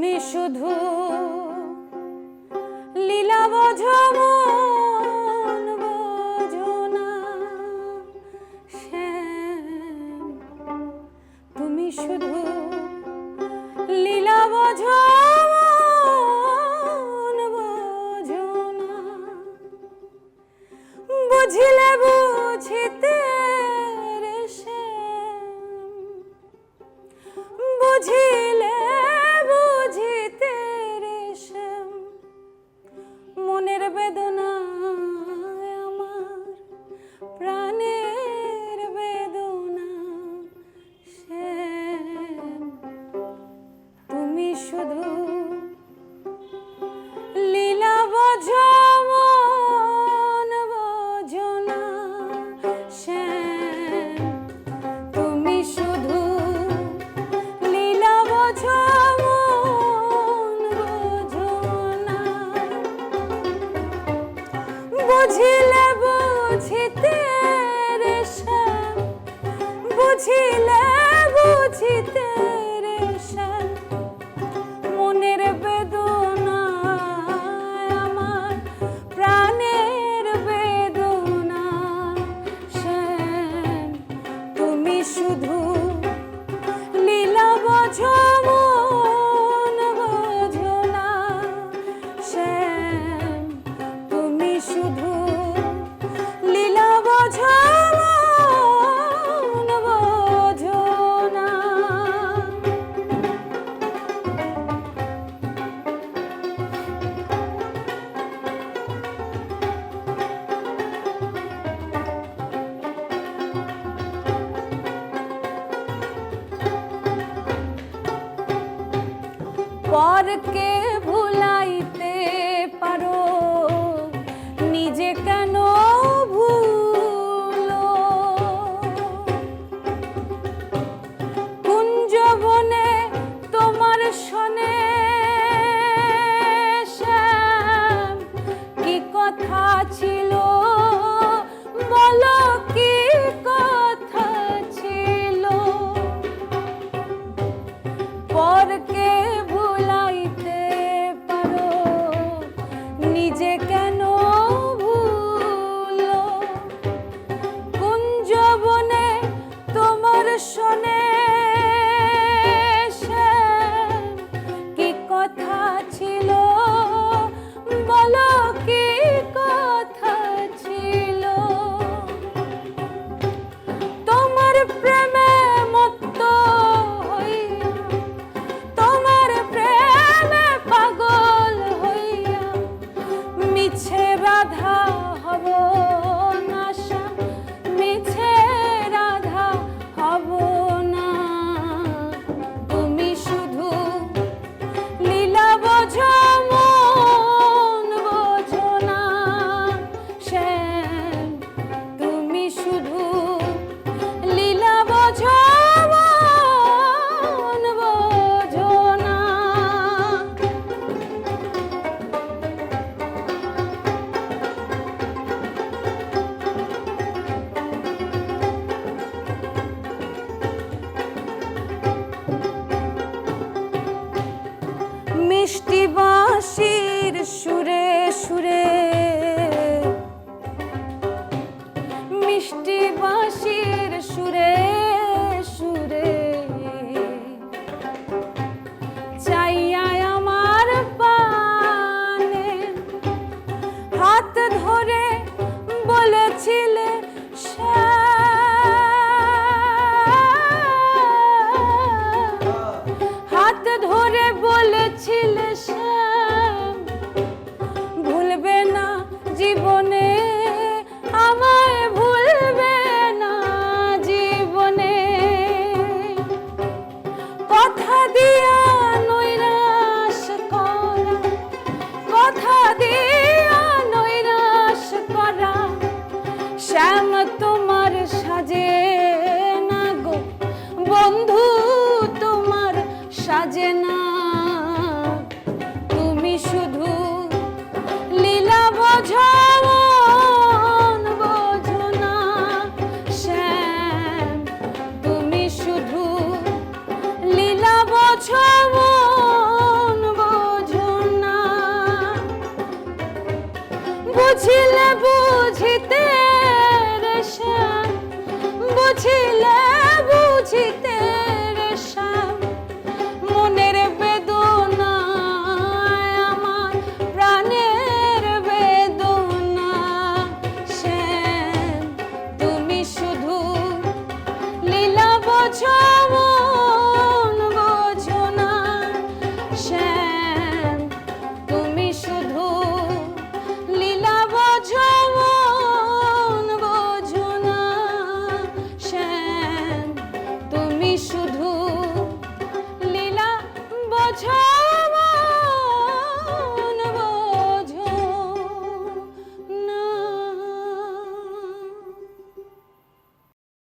তুমি শুধু লীলা বোঝো বুঝিলে বুঝিতে রে শান বুঝিলে বুঝিতে রে শান মনের বেদনা আমার প্রাণের বেদনা শান তুমি শুধু பாருக்கே মিষ্টি বাঁশির সুরে সুরে। চাইয়া আমার পানে হাত ধরে বলেছিলে হাত ধরে বলেছিলে সে শ্যাম তোমার সাজে না গো। বন্ধু তোমার সাজে না। তুমি শুধু লীলা বোঝা বুঝিলে বুঝ ছিলে?